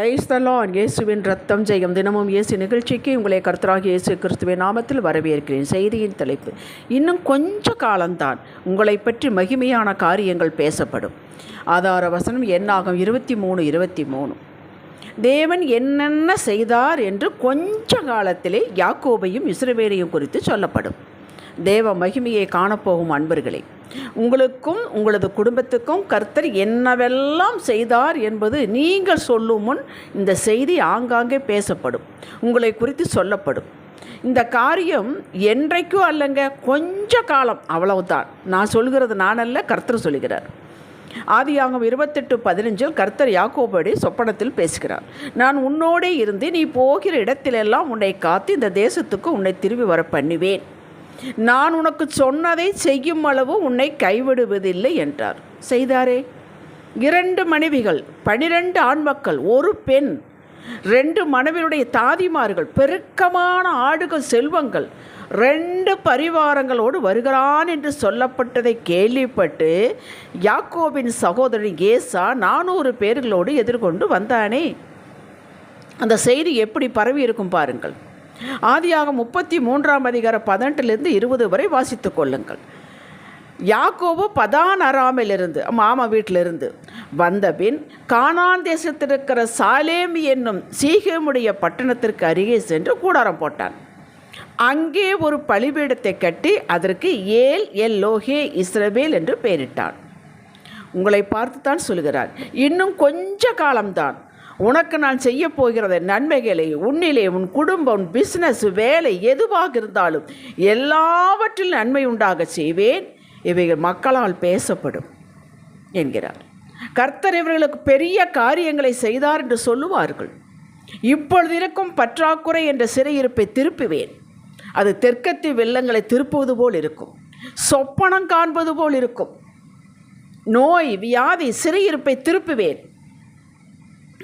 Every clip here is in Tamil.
ஐஸ்தலான் இயேசுவின் ரத்தம் ஜெயம். தினமும் இயேசு நிகழ்ச்சிக்கு உங்களை கருத்தராக இயேசு கிறிஸ்துவின் நாமத்தில் வரவேற்கிறேன். செய்தியின் தலைப்பு இன்னும் கொஞ்ச காலம்தான் உங்களை பற்றி மகிமையான காரியங்கள் பேசப்படும். ஆதார வசனம் என்னாகும்? இருபத்தி மூணு இருபத்தி மூணு தேவன் என்னென்ன செய்தார் என்று கொஞ்ச காலத்திலே யாக்கோபையும் இஸ்ரவேலையும் குறித்து சொல்லப்படும். தேவ மகிமையை காணப்போகும் அன்பர்களே உங்களுக்கும் உங்களது குடும்பத்துக்கும் கர்த்தர் என்னவெல்லாம் செய்தார் என்பது நீங்கள் சொல்லும் முன் இந்த செய்தி ஆங்காங்கே பேசப்படும் உங்களை குறித்து சொல்லப்படும். இந்த காரியம் என்றைக்கும் அல்லங்க கொஞ்ச காலம் அவ்வளவுதான். நான் சொல்கிறது நானல்ல கர்த்தர் சொல்கிறார். ஆதியாகம் இருபத்தெட்டு பதினஞ்சில் கர்த்தர் யாக்கோபடி சொப்பனத்தில் பேசுகிறார். நான் உன்னோடே இருந்து நீ போகிற இடத்திலெல்லாம் உன்னை காத்து இந்த தேசத்துக்கு உன்னை திரும்பி வர பண்ணுவேன் நான் உனக்கு சொன்னதை செய்யும் அளவு உன்னை கைவிடுவதில்லை என்றார். செய்தாரே? இரண்டு மனைவிகள் பனிரெண்டு ஆண் மக்கள் ஒரு பெண் ரெண்டு மனைவியுடைய தாதிமார்கள் பெருக்கமான ஆடுகள் செல்வங்கள் ரெண்டு பரிவாரங்களோடு வருகிறான் என்று சொல்லப்பட்டதை கேள்விப்பட்டு யாக்கோபின் சகோதரன் ஏசா நானூறு பேர்களோடு எதிர்கொண்டு வந்தானே? அந்த செய்தி எப்படி பரவி இருக்கும் பாருங்கள். ஆதியாக முப்பத்தி மூன்றாம் அதிகார பதினெட்டுலேருந்து இருபது வரை வாசித்து கொள்ளுங்கள். யாக்கோபு பதான் அராமிலிருந்து மாமா வீட்டிலிருந்து வந்தபின் கானான் தேசத்தில் இருக்கிற சாலேமி என்னும் சீகேமுடைய பட்டணத்திற்கு அருகே சென்று கூடாரம் போட்டான். அங்கே ஒரு பலிபீடத்தை கட்டி அதற்கு ஏல் எல் லோஹே இஸ்ரவேல் என்று பெயரிட்டான். உங்களை பார்த்து தான் சொல்கிறார். இன்னும் கொஞ்ச காலம்தான். உனக்கு நான் செய்ய போகிறத நன்மைகளை உன்னிலே உன் குடும்பம் உன் பிஸ்னஸ் வேலை எதுவாக இருந்தாலும் எல்லாவற்றிலும் நன்மை உண்டாக செய்வேன். இவைகள் மக்களால் பேசப்படும் என்கிறார். கர்த்தர் இவர்களுக்கு பெரிய காரியங்களை செய்தார் என்று சொல்லுவார்கள். இப்பொழுது இருக்கும் பற்றாக்குறை என்ற சிறையிருப்பை திருப்புவேன். அது தெற்கத்தி வெள்ளங்களை திருப்புவது போல் இருக்கும். சொப்பனம் காண்பது போல் இருக்கும். நோய் வியாதி சிறையிருப்பை திருப்புவேன்.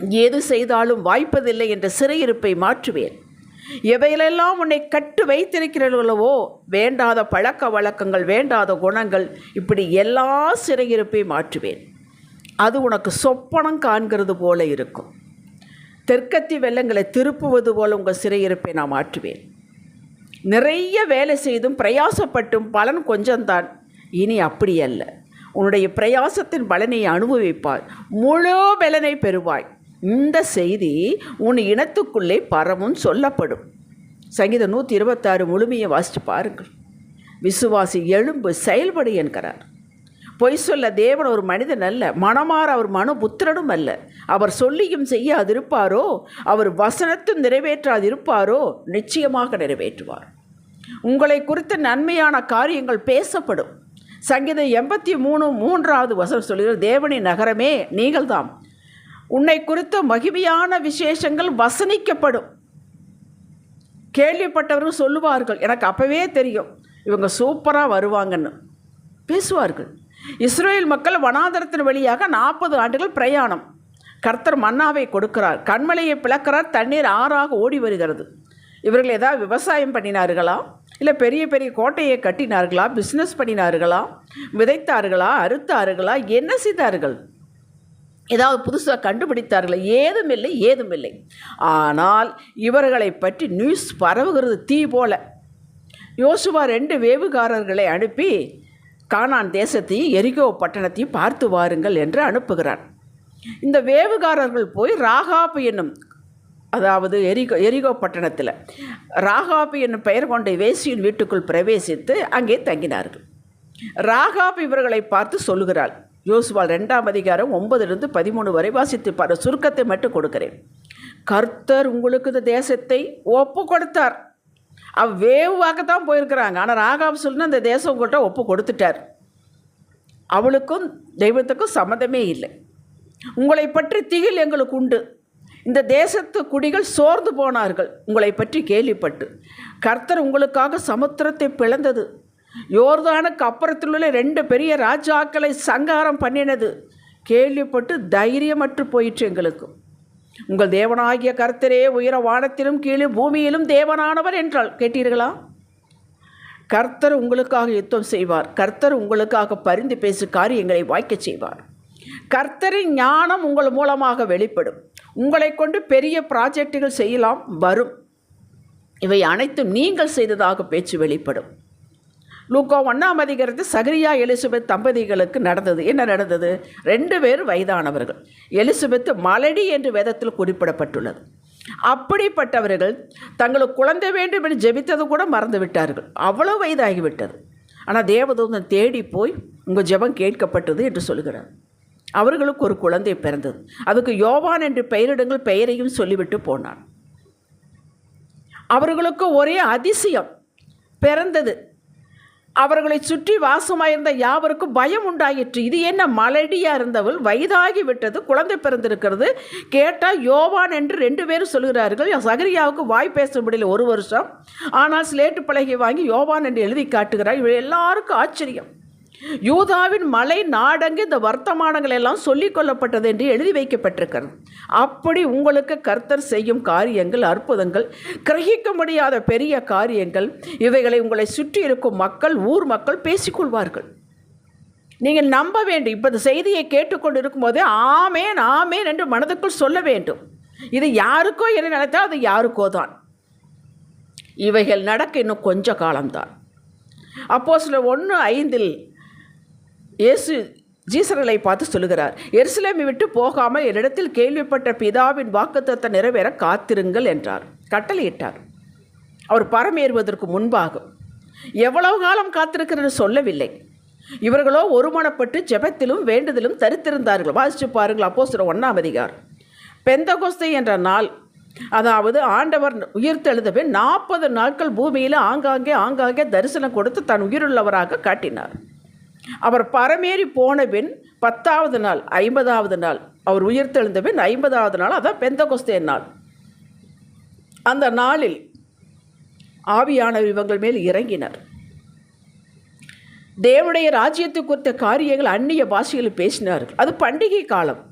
எது செய்தாலும் வாய்ப்பதில்லை என்ற சிறையிருப்பை மாற்றுவேன். எவையிலெல்லாம் உன்னை கட்டு வைத்திருக்கிறீர்களவோ வேண்டாத பழக்க வழக்கங்கள் வேண்டாத குணங்கள் இப்படி எல்லா சிறையிருப்பை மாற்றுவேன். அது உனக்கு சொப்பனம் காண்கிறது போல இருக்கும். தெற்கத்தி வெள்ளங்களை திருப்புவது போல உங்கள் சிறையிருப்பை நான் மாற்றுவேன். நிறைய வேலை செய்தும் பிரயாசப்பட்டும் பலன் கொஞ்சம்தான் இனி அப்படி அல்ல. உன்னுடைய பிரயாசத்தின் பலனை அனுபவிப்பாய். முழு பலனை பெறுவாய். இந்த செய்தி உன் இனத்துக்குள்ளே பரவும் சொல்லப்படும். சங்கீதம் நூற்றி இருபத்தாறு முழுமையை வாசித்து பாருங்கள். விசுவாசி எழும்பு செயல்படு என்கிறார். பொய் சொல்ல தேவன் ஒரு மனிதன் அல்ல மனமாற அவர் மனு புத்திரனும் அல்ல. அவர் சொல்லியும் செய்யாதிருப்பாரோ அவர் வசனத்தும் நிறைவேற்றாதிருப்பாரோ நிச்சயமாக நிறைவேற்றுவார். உங்களை குறித்த நன்மையான காரியங்கள் பேசப்படும். சங்கீதம் எண்பத்தி மூணு மூன்றாவது வசனம் சொல்கிறார் தேவனின் நகரமே நீங்கள்தான் உன்னை குறித்த மகிமையான விசேஷங்கள் வசனிக்கப்படும். கேள்விப்பட்டவர்கள் சொல்லுவார்கள். எனக்கு அப்போவே தெரியும். இவங்க சூப்பராக வருவாங்கன்னு. பேசுவார்கள். இஸ்ரேல் மக்கள் வனாந்தரத்தின் வழியாக நாற்பது ஆண்டுகள் பிரயாணம். கர்த்தர் மன்னாவை கொடுக்கிறார். கண்மலையை பிளக்கிறார். தண்ணீர் ஆறாக ஓடி வருகிறது. இவர்கள் ஏதாவது விவசாயம் பண்ணினார்களா? இல்லை பெரிய பெரிய கோட்டையை கட்டினார்களா? பிஸ்னஸ் பண்ணினார்களா? விதைத்தார்களா? அறுத்தார்களா? என்ன செய்தார்கள்? ஏதாவது புதுசாக கண்டுபிடித்தார்களே ஏதும் இல்லை ஏதும் இல்லை ஆனால் இவர்களை பற்றி நியூஸ் பரவுகிறது தீ போல. யோசுவா ரெண்டு வேவுகாரர்களை அனுப்பி கானான் தேசத்தையும் எரிகோ பட்டணத்தையும் பார்த்து வாருங்கள் என்று அனுப்புகிறார். இந்த வேவுகாரர்கள் போய் ராகாப்பு என்னும் அதாவது எரிகோ எரிகோ பட்டணத்தில் ராகாப்பு என்னும் பெயர் கொண்ட வேசியின் வீட்டுக்குள் பிரவேசித்து அங்கே தங்கினார்கள். ராகாப் இவர்களை பார்த்து சொல்லுகிறாள் யோசுவால் ரெண்டாம் அதிகாரம் ஒன்பதுலேருந்து பதிமூணு வரை வாசித்து பாரு. சுருக்கத்தை மட்டும் கொடுக்கிறேன். கர்த்தர் உங்களுக்கு இந்த தேசத்தை ஒப்பு கொடுத்தார் அவ் வேவாக தான் போயிருக்கிறாங்க. ஆனால் ராகாப் சொல்லுன்னு அந்த தேசம் உங்கள்கிட்ட ஒப்பு கொடுத்துட்டார் அவளுக்கும் தெய்வத்துக்கும் சம்மந்தமே இல்லை. உங்களை பற்றி திகில் எங்களுக்கு உண்டு. இந்த தேசத்து குடிகள் சோர்ந்து போனார்கள். உங்களை பற்றி கேள்விப்பட்டு. கர்த்தர் உங்களுக்காக சமுத்திரத்தை பிளந்தது. யோர்தானுக்கு அப்புறத்தில் உள்ள ரெண்டு பெரிய ராஜாக்களை சங்காரம் பண்ணினது. கேள்விப்பட்டு தைரியமற்று போயிற்று எங்களுக்கு. உங்கள் தேவனாகிய கர்த்தரே உயர வானத்திலும் கீழே பூமியிலும் தேவனானவர் என்றால் கேட்டீர்களா? கர்த்தர் உங்களுக்காக யுத்தம் செய்வார். கர்த்தர் உங்களுக்காக பரிந்து பேசு காரியங்களை வாய்க்க செய்வார். கர்த்தரின் ஞானம் உங்கள் மூலமாக வெளிப்படும். உங்களை கொண்டு பெரிய ப்ராஜெக்டுகள் செய்யலாம் வரும். இவை அனைத்தும் நீங்கள் செய்ததாக பேச்சு வெளிப்படும். லூக்கோ ஒன்றாம் அதிகாரத்து சகரியா எலிசபெத் தம்பதிகளுக்கு நடந்தது. என்ன நடந்தது? ரெண்டு பேர் வயதானவர்கள். எலிசபெத் மலடி என்று வேதத்தில் குறிப்பிடப்பட்டுள்ளது. அப்படிப்பட்டவர்கள் தங்களுக்கு குழந்தை வேண்டும் என்று ஜெபித்தது கூட மறந்து விட்டார்கள். அவ்வளோ வயதாகிவிட்டது. ஆனால் தேவதூதன் தேடி போய் உங்கள் ஜெபம் கேட்கப்பட்டது என்று சொல்கிறார். அவர்களுக்கு ஒரு குழந்தை பிறந்தது. அதுக்கு யோவான் என்று பெயரிடுங்கள் பெயரையும் சொல்லிவிட்டு போனான். அவர்களுக்கு ஒரே அதிசயம். பிறந்தது. அவர்களை சுற்றி வாசமாயிருந்த யாவருக்கும் பயம் உண்டாயிற்று. இது என்ன மலடியாக இருந்தவள்? வயதாகி விட்டது குழந்தை பிறந்திருக்கிறது. கேட்டால் யோவான் என்று ரெண்டு பேரும் சொல்கிறார்கள். சகரியாவுக்கு வாய் பேச முடியல ஒரு வருஷம். ஆனால் ஸ்லேட்டு பலகை வாங்கி யோவான் என்று எழுதி காட்டுகிறார். இவள் எல்லாருக்கும் ஆச்சரியம். யூதாவின் மலை நாடங்கு இந்த வர்த்தமானங்கள் எல்லாம் சொல்லிக் கொள்ளப்பட்டது என்று எழுதி வைக்கப்பட்டிருக்கிறது. அப்படி உங்களுக்கு கர்த்தர் செய்யும் காரியங்கள் அற்புதங்கள் கிரகிக்க முடியாத பெரிய காரியங்கள் இவைகளை உங்களை சுற்றி இருக்கும் மக்கள் ஊர் மக்கள் பேசிக்கொள்வார்கள் நீங்கள் நம்ப வேண்டும். இப்போ இந்த செய்தியை கேட்டுக்கொண்டு இருக்கும்போதே ஆமேன் ஆமேன் என்று மனதுக்குள் சொல்ல வேண்டும். இது யாருக்கோ என்ன நினைத்தால் அது யாருக்கோ தான். இவைகள் நடக்க இன்னும் கொஞ்ச காலம்தான். அப்போ சில ஒன்று ஐந்தில் இயேசு ஜீசர்களை பார்த்து சொல்லுகிறார் எருசலேமை விட்டு போகாமல் என்னிடத்தில் கேள்விப்பட்ட பிதாவின் வாக்குத்தத்தை நிறைவேற காத்திருங்கள் என்றார். கட்டளையிட்டார். அவர் பரமேறுவதற்கு முன்பாக எவ்வளவு காலம் காத்திருக்கிறது சொல்லவில்லை. இவர்களோ ஒருமனப்பட்டு ஜெபத்திலும் வேண்டுதலும் தரித்திருந்தார்கள். வாசிச்சு பாருங்கள் அப்போ சில ஒன்றாம் அதிகார். பெந்தகோஸ்தை என்ற நாள் அதாவது ஆண்டவர் உயிர்த்தெழுதவே நாற்பது நாட்கள் பூமியில் ஆங்காங்கே ஆங்காங்கே தரிசனம் கொடுத்து தன் உயிருள்ளவராக காட்டினார். அவர் பரமேறி போனபின் பத்தாவது நாள் ஐம்பதாவது நாள் அவர் உயிர்த்தெழுந்த பின் ஐம்பதாவது நாள் அதான் பெந்த கொஸ்தே நாள். அந்த நாளில் ஆவியானவர் இவங்கள் மேல் இறங்கினர். தேவனுடைய ராஜ்யத்தை குறித்த காரியங்கள் அந்நிய பாஷையில் பேசினார்கள். அது பண்டிகை காலம்.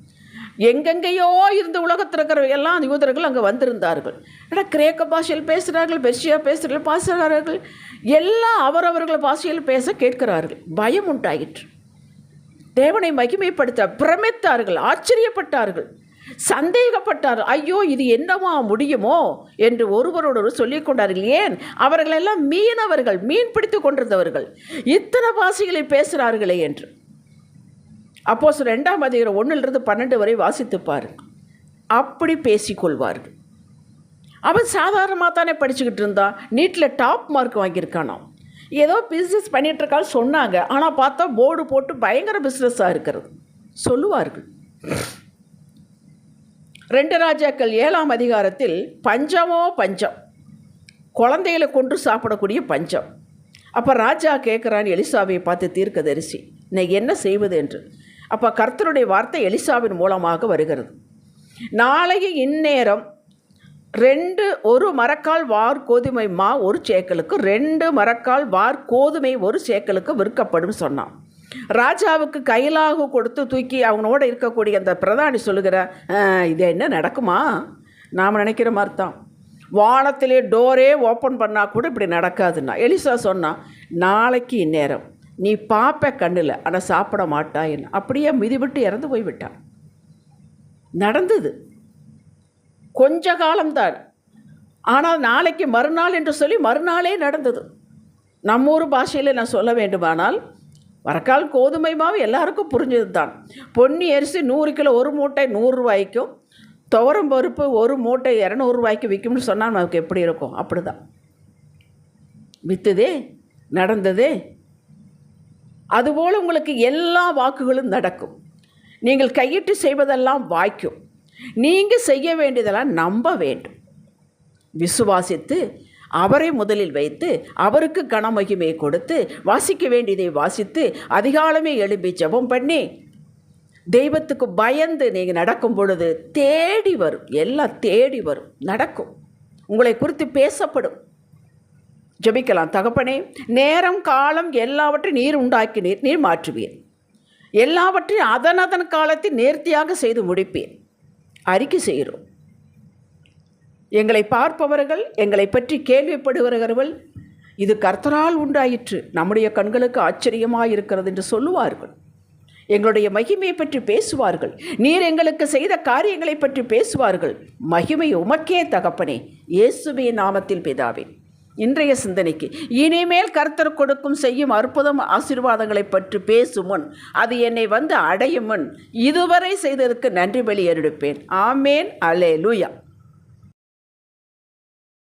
எங்கெங்கேயோ இருந்த உலகத்தில் இருக்கிற எல்லாம் யூதர்கள் அங்கே வந்திருந்தார்கள். ஏன்னா கிரேக்க பாஷையில் பேசுகிறார்கள் பெர்ஷியா பேசுகிறார்கள் பேசுகிறார்கள் எல்லாம் அவரவர்கள் பாஷையில் பேச கேட்கிறார்கள். பயம் உண்டாயிற்று. தேவனை மகிமைப்படுத்த பிரமித்தார்கள் ஆச்சரியப்பட்டார்கள் சந்தேகப்பட்டார்கள். ஐயோ இது என்னவா முடியுமோ என்று ஒருவரோடு சொல்லிக் கொண்டார்கள். ஏன்? அவர்களெல்லாம் மீனவர்கள் மீன் பிடித்து கொண்டிருந்தவர்கள். இத்தனை பாஷைகளில் பேசுகிறார்களே என்று. அப்போஸ் ரெண்டாம் அதிகாரம் ஒன்றிலிருந்து பன்னெண்டு வரை வாசித்து பாருங்க அப்படி பேசிக்கொள்வார்கள். அவன் சாதாரணமாக தானே படிச்சுக்கிட்டு இருந்தான் நீட்டில் டாப் மார்க் வாங்கியிருக்கானாம். ஏதோ பிஸ்னஸ் பண்ணிகிட்ருக்கான்னு சொன்னாங்க. ஆனால் பார்த்தா போர்டு போட்டு பயங்கர பிஸ்னஸாக இருக்கிறது. சொல்லுவார்கள். ரெண்டு ராஜாக்கள் ஏழாம் அதிகாரத்தில் பஞ்சமோ பஞ்சம். குழந்தைகளை கொன்று சாப்பிடக்கூடிய பஞ்சம். அப்போ ராஜா கேட்குறான் எலிசாவை பார்த்து தீர்க்கதரிசி நீ என்ன செய்வது என்று? அப்போ கர்த்தருடைய வார்த்தை எலிசாவின் மூலமாக வருகிறது. நாளைக்கு இந்நேரம் ரெண்டு ஒரு மரக்கால் வார் கோதுமை மா ஒரு சேக்கலுக்கு ரெண்டு மரக்கால் வார் கோதுமை ஒரு சேக்கலுக்கு விற்கப்படும் சொன்னான். ராஜாவுக்கு கையிலாக கொடுத்து தூக்கி அவனோட இருக்கக்கூடிய அந்த பிரதானி சொல்லுகிற இது என்ன நடக்குமா? நாம் நினைக்கிற மாதிரி தான் வானத்திலே டோரே ஓப்பன் பண்ணால் கூட இப்படி நடக்காதுன்னா. எலிசா சொன்னான் நாளைக்கு இந்நேரம். நீ பார்ப்ப கண்ணில் ஆனால் சாப்பிட மாட்டாயின்னு அப்படியே மிதிவிட்டு இறந்து போய்விட்டான் நடந்தது. கொஞ்ச காலம்தான். ஆனால் நாளைக்கு மறுநாள் என்று சொல்லி மறுநாளே நடந்தது. நம்ம ஊர் பாஷையில் நான் சொல்ல வேண்டுமானால் வரக்கால் கோதுமை மாவு எல்லாருக்கும் புரிஞ்சது தான் பொன்னி அரிசி நூறு கிலோ ஒரு மூட்டை நூறுரூவாய்க்கும் துவரம் பருப்பு ஒரு மூட்டை இரநூறுவாய்க்கு விற்கும்னு சொன்னால் நமக்கு எப்படி இருக்கும்? அப்படி தான் விற்றுதே நடந்ததே? அதுபோல் உங்களுக்கு எல்லா வாக்குகளும் நடக்கும். நீங்கள் கையிட்டு செய்வதெல்லாம் வாய்க்கும். நீங்கள் செய்ய வேண்டியதெல்லாம் நம்ப வேண்டும். விசுவாசித்து அவரை முதலில் வைத்து அவருக்கு கனமகிமையை கொடுத்து வாசிக்க வேண்டியதை வாசித்து அதிகாலமே எழுப்பி ஜபம் பண்ணி தெய்வத்துக்கு பயந்து நீங்கள் நடக்கும் பொழுது தேடி வரும். எல்லாம் தேடி வரும். நடக்கும். உங்களை குறித்து பேசப்படும். ஜபிக்கலாம். தகப்பனே நேரம் காலம் எல்லாவற்றையும் நீர் உண்டாக்கினீர் நீர் மாற்றுவீர். எல்லாவற்றையும் அதன் அதன் காலத்தில் நேர்த்தியாக செய்து முடிப்பேன் அறிக்கை செய்கிறோம். எங்களை பார்ப்பவர்கள் எங்களை பற்றி கேள்விப்படுகிறவர்கள் இது கர்த்தரால் உண்டாயிற்று. நம்முடைய கண்களுக்கு ஆச்சரியமாக இருக்கிறது என்று சொல்லுவார்கள். எங்களுடைய மகிமையை பற்றி பேசுவார்கள். நீர் எங்களுக்கு செய்த காரியங்களை பற்றி பேசுவார்கள். மகிமை உமக்கே தகப்பனே. இயேசுவே நாமத்தில் பிதாவே. இன்றைய சிந்தனைக்கு. இனிமேல் கர்த்தர் கொடுக்கும் செய்யும் அற்புதம் ஆசீர்வாதங்களை பற்றி பேசும் முன் அது என்னை வந்து அடையும் முன் இதுவரை செய்ததற்கு நன்றி பலி எடுப்பேன் ஆமேன். அலே லூயா